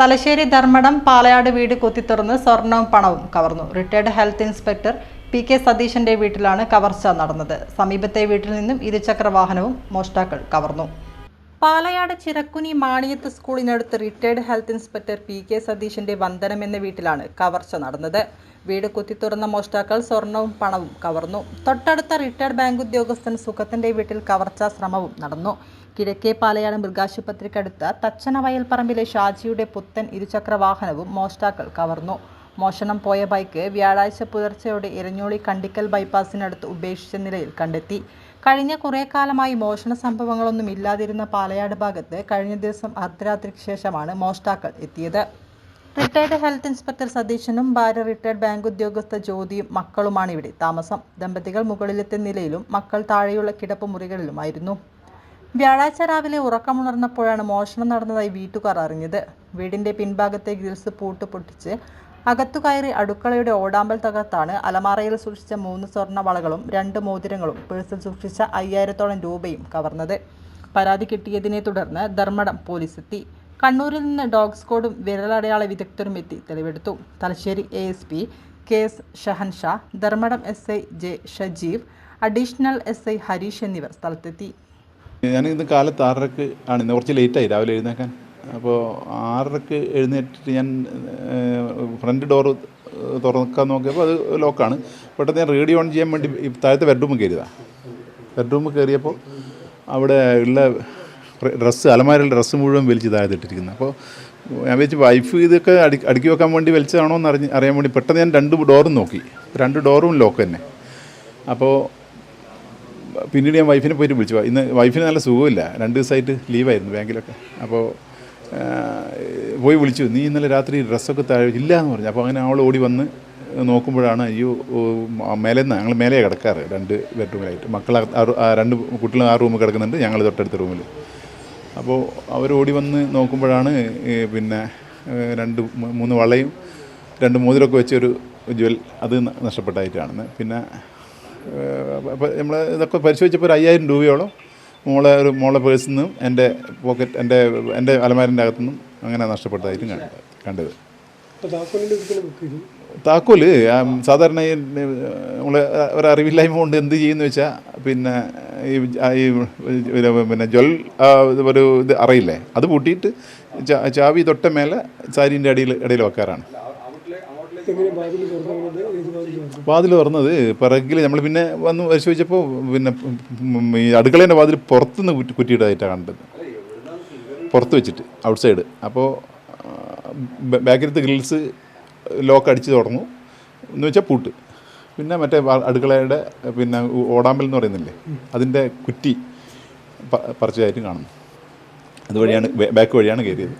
തലശ്ശേരി ധർമ്മടം പാലയാട് വീട് കുത്തിത്തുറന്ന് സ്വർണവും പണവും കവർന്നു. Retired health inspector P K സതീശന്റെ വീട്ടിലാണ് കവർച്ച നടന്നത്. സമീപത്തെ വീട്ടിൽ നിന്നും ഇരുചക്ര വാഹനവും മോഷ്ടാക്കൾ കവർന്നു. Palayad Chirakkuni Maniyath സ്കൂളിനടുത്ത് retired health inspector P K സതീശന്റെ വന്ദനം എന്ന വീട്ടിലാണ് കവർച്ച നടന്നത്. വീട് കുത്തിത്തുറന്ന മോഷ്ടാക്കൾ സ്വർണവും പണവും കവർന്നു. തൊട്ടടുത്ത റിട്ടയർഡ് ബാങ്ക് ഉദ്യോഗസ്ഥൻ സുഖത്തിന്റെ വീട്ടിൽ കവർച്ചാ ശ്രമവും നടന്നു. കിഴക്കേ പാലയാട് മൃഗാശുപത്രിക്കടുത്ത് തച്ചന വയൽ പറമ്പിലെ ഷാജിയുടെ പുത്തൻ ഇരുചക്ര വാഹനവും മോഷ്ടാക്കൾ കവർന്നു. മോഷണം പോയ ബൈക്ക് വ്യാഴാഴ്ച പുലർച്ചെയോടെ ഇരഞ്ഞോളി കണ്ടിക്കൽ ബൈപ്പാസിനടുത്ത് ഉപേക്ഷിച്ച നിലയിൽ കണ്ടെത്തി. കഴിഞ്ഞ കുറേ കാലമായി മോഷണ സംഭവങ്ങളൊന്നും ഇല്ലാതിരുന്ന പാലയാട് ഭാഗത്ത് കഴിഞ്ഞ ദിവസം അർദ്ധരാത്രിക്ക് ശേഷമാണ് മോഷ്ടാക്കൾ എത്തിയത്. റിട്ടയർഡ് ഹെൽത്ത് ഇൻസ്പെക്ടർ സതീശനും ഭാര്യ റിട്ടയർഡ് ബാങ്ക് ഉദ്യോഗസ്ഥ ജ്യോതിയും മക്കളുമാണ് ഇവിടെ താമസം. ദമ്പതികൾ മുകളിലത്തെ നിലയിലും മക്കൾ താഴെയുള്ള കിടപ്പ് മുറികളിലുമായിരുന്നു. വ്യാഴാഴ്ച രാവിലെ ഉറക്കമുണർന്നപ്പോഴാണ് മോഷണം നടന്നതായി വീട്ടുകാർ അറിഞ്ഞത്. വീടിന്റെ പിൻഭാഗത്തെ ഗ്രിൽസ് പൂട്ട് പൊട്ടിച്ച് അകത്തു കയറി അടുക്കളയുടെ ഓടാമ്പൽ തകർത്താണ് അലമാറയിൽ സൂക്ഷിച്ച മൂന്ന് സ്വർണ വളകളും രണ്ട് മോതിരങ്ങളും പേഴ്സിൽ സൂക്ഷിച്ച അയ്യായിരത്തോളം രൂപയും കവർന്നത്. പരാതി കിട്ടിയതിനെ തുടർന്ന് ധർമ്മടം പോലീസെത്തി കണ്ണൂരിൽ നിന്ന് ഡോഗ് സ്ക്വാഡും വിരലടയാള വിദഗ്ധരും എത്തി തെളിവെടുത്തു. Thalassery A S P K S Shahansha Dharmadam S I J Shajeev additional S I Hareesh എന്നിവർ സ്ഥലത്തെത്തി. ഞാൻ ഇന്ന് കാലത്ത് ആറരക്ക് ആണ് ഇന്ന് കുറച്ച് ലേറ്റായി രാവിലെ എഴുന്നേക്കാൻ. അപ്പോൾ ആറരക്ക് എഴുന്നേറ്റിട്ട് ഞാൻ ഫ്രണ്ട് ഡോർ തുറക്കാൻ നോക്കിയപ്പോൾ അത് ലോക്കാണ്. പെട്ടെന്ന് ഞാൻ റേഡിയോ ഓൺ ചെയ്യാൻ വേണ്ടി താഴത്തെ ബെഡ്റൂമിൽ കയറിയതാണ് ബെഡ്റൂമിൽ കയറിയപ്പോൾ അവിടെ ഉള്ള ഡ്രസ്സ് അലമാരയിലെ ഡ്രസ്സ് മുഴുവൻ വലിച്ച് താഴത്തിട്ടിരിക്കുന്നത് അപ്പോൾ ഞാൻ വെച്ച് വൈഫ് ഇതൊക്കെ അടി അടുക്കി വെക്കാൻ വേണ്ടി വലിച്ചതാണോ എന്ന് അറിഞ്ഞ് അറിയാൻ വേണ്ടി പെട്ടെന്ന് ഞാൻ രണ്ട് ഡോറും നോക്കി. രണ്ട് ഡോറും ലോക്ക് തന്നെ. അപ്പോൾ പിന്നീട് ഞാൻ വൈഫിനെ പോയിട്ട് വിളിച്ചു. ഇന്ന് വൈഫിന് നല്ല സുഖമില്ല. രണ്ട് ദിവസമായിട്ട് ലീവായിരുന്നു ബാങ്കിലൊക്കെ. അപ്പോൾ പോയി വിളിച്ചു. നീ ഇന്നലെ രാത്രി ഡ്രസ്സൊക്കെ താഴെ ഇല്ല എന്ന് പറഞ്ഞു. അപ്പോൾ അങ്ങനെ അവൾ ഓടി വന്ന് നോക്കുമ്പോഴാണ് അയ്യോ മേലെ നിന്ന് ഞങ്ങൾ മേലെ കിടക്കാറ്. രണ്ട് ബെഡ്റൂമിലായിട്ട്. മക്കൾ രണ്ട് കുട്ടികൾ ആ റൂമിൽ കിടക്കുന്നുണ്ട്. ഞങ്ങൾ തൊട്ടടുത്ത റൂമിൽ അപ്പോൾ അവർ ഓടി വന്ന് നോക്കുമ്പോഴാണ് പിന്നെ രണ്ട് മൂന്ന് വളയും രണ്ട് മോതിരമൊക്കെ വെച്ചൊരു ജ്വൽ അത് നഷ്ടപ്പെട്ടായിട്ടാണ്. പിന്നെ നമ്മൾ ഇതൊക്കെ പരിശോധിച്ചപ്പോൾ ഒരു അയ്യായിരം രൂപയോളം മോളെ ഒരു മോളെ പേഴ്സിൽ നിന്നും എന്റെ പോക്കറ്റ് എന്റെ എന്റെ അലമാരിന്റെ അകത്തുനിന്നും അങ്ങനെ നഷ്ടപ്പെട്ടതായിട്ടും കണ്ടത്. കണ്ടത് താക്കോൽ സാധാരണ നമ്മൾ ഒരറിവില്ലായ്മ കൊണ്ട് എന്ത് ചെയ്യുന്നു വെച്ചാൽ പിന്നെ ഈ പിന്നെ ജ്വൽ ഒരു ഇത് അറിയില്ലേ? അത് പൂട്ടിയിട്ട് ചാവി തൊട്ട മേലെ സാരീന്റെ അടിയിൽ ഇടയിൽ വെക്കാറാണ്. വാതിൽ തുറന്നത് പിറകിൽ നമ്മൾ പിന്നെ വന്ന് പരിശോധിച്ചപ്പോൾ പിന്നെ ഈ അടുക്കളേന്റെ വാതിൽ പുറത്തുനിന്ന് കുറ്റി കുറ്റിയിടായിട്ടാണ് കണ്ടത്. പുറത്ത് വെച്ചിട്ട് ഔട്ട് സൈഡ്. അപ്പോൾ ബാക്കിലത്തെ ഗ്രിൽസ് ലോക്ക് അടിച്ച് തുറന്നു. എന്ന് വെച്ചാൽ പൂട്ട്. പിന്നെ മറ്റേ അടുക്കളയുടെ പിന്നെ ഓടാമ്പൽ എന്ന് പറയുന്നില്ലേ? അതിന്റെ കുറ്റി പറിച്ചതായിട്ട് കാണുന്നു. അതുവഴിയാണ് ബാക്ക് വഴിയാണ് കയറിയത്.